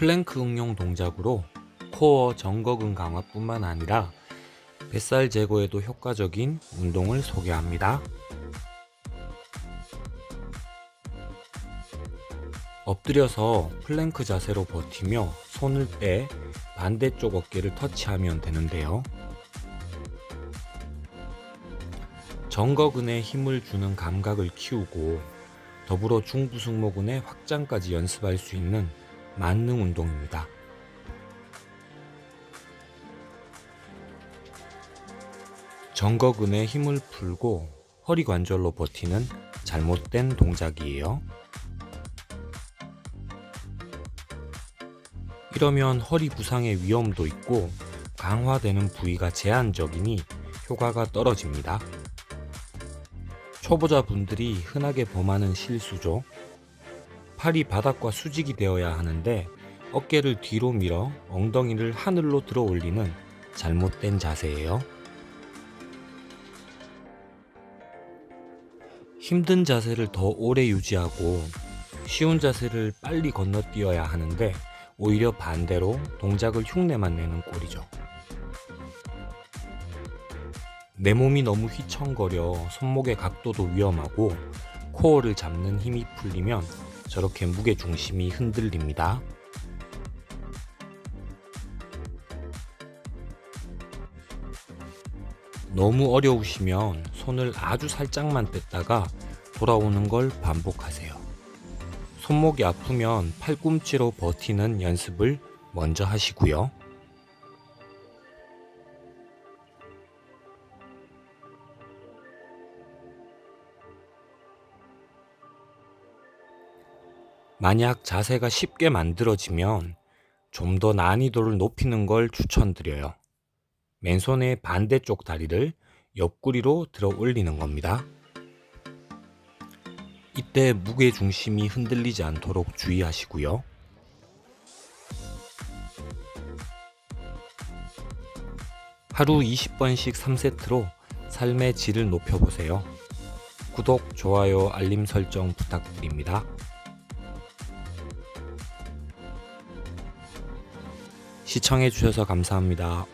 플랭크 응용 동작으로 코어 정거근 강화뿐만 아니라 뱃살 제거에도 효과적인 운동을 소개합니다. 엎드려서 플랭크 자세로 버티며 손을 빼 반대쪽 어깨를 터치하면 되는데요. 정거근에 힘을 주는 감각을 키우고 더불어 중부승모근의 확장까지 연습할 수 있는 만능 운동입니다. 정거근에 힘을 풀고 허리 관절로 버티는 잘못된 동작이에요. 이러면 허리 부상의 위험도 있고 강화되는 부위가 제한적이니 효과가 떨어집니다. 초보자분들이 흔하게 범하는 실수죠. 팔이 바닥과 수직이 되어야 하는데 어깨를 뒤로 밀어 엉덩이를 하늘로 들어 올리는 잘못된 자세예요. 힘든 자세를 더 오래 유지하고 쉬운 자세를 빨리 건너뛰어야 하는데 오히려 반대로 동작을 흉내만 내는 꼴이죠. 내 몸이 너무 휘청거려 손목의 각도도 위험하고 코어를 잡는 힘이 풀리면 저렇게 무게 중심이 흔들립니다. 너무 어려우시면 손을 아주 살짝만 뗐다가 돌아오는 걸 반복하세요. 손목이 아프면 팔꿈치로 버티는 연습을 먼저 하시고요. 만약 자세가 쉽게 만들어지면 좀 더 난이도를 높이는 걸 추천드려요. 맨손의 반대쪽 다리를 옆구리로 들어 올리는 겁니다. 이때 무게 중심이 흔들리지 않도록 주의하시고요. 하루 20번씩 3세트로 삶의 질을 높여보세요. 구독, 좋아요, 알림 설정 부탁드립니다. 시청해주셔서 감사합니다.